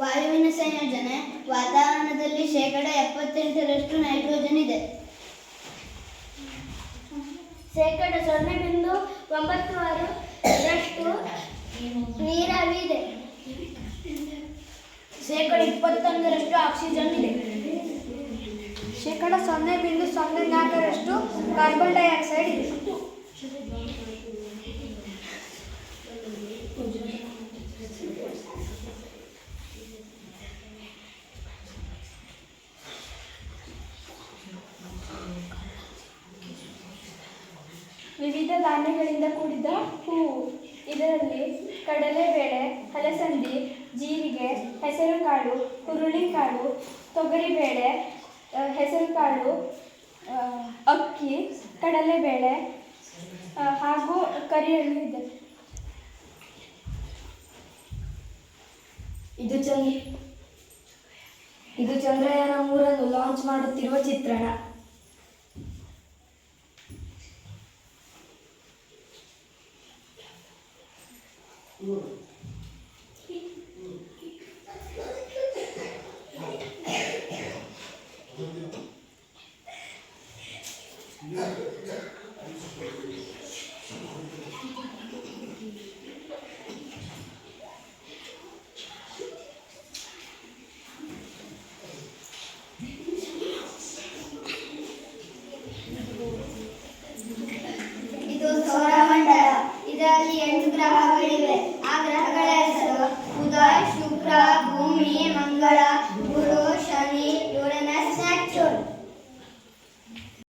ವಾಯುವಿನ ಸಂಯೋಜನೆ ವಾತಾವರಣದಲ್ಲಿ ಶೇಕಡ ಎಪ್ಪತ್ತೆಂಟರಷ್ಟು ನೈಟ್ರೋಜನ್ ಇದೆ. ಶೇಕಡ ಸೊನ್ನೆ ಬಿಂದು ಒಂಬತ್ತು ಆರರಷ್ಟು ನೀರಾವಿದೆ ಶೇಕಡ ಇಪ್ಪತ್ತೊಂದರಷ್ಟು ಆಕ್ಸಿಜನ್ ಇದೆ. ಶೇಕಡ ಸೊನ್ನೆ ಬಿಂದು ಸೊನ್ನೆ ನಾಲ್ಕರಷ್ಟು ಕಾರ್ಬನ್ ಡೈಆಕ್ಸೈಡ್ ಇದೆ. ವಿವಿಧ ಧಾನ್ಯಗಳಿಂದ ಕೂಡಿದ ಹೂವು. ಇದರಲ್ಲಿ ಕಡಲೆಬೇಳೆ ಹಲಸಂದಿ, ಜೀರಿಗೆ, ಹೆಸರುಕಾಳು, ಹುರುಳಿಕಾಳು, ತೊಗರಿಬೇಳೆ ಹೆಸರುಕಾಳು ಅಕ್ಕಿ ಕಡಲೆಬೇಳೆ ಹಾಗೂ ಕರಿಯಳ್ಳು ಇದೆ. ಇದು ಚಂದ್ರ ಇದು ಚಂದ್ರಯಾನ ಮೂರನ್ನು ಲಾಂಚ್ ಮಾಡುತ್ತಿರುವ ಚಿತ್ರಣ. ಇದು विद्यालयांत ग्राहक वेळेवर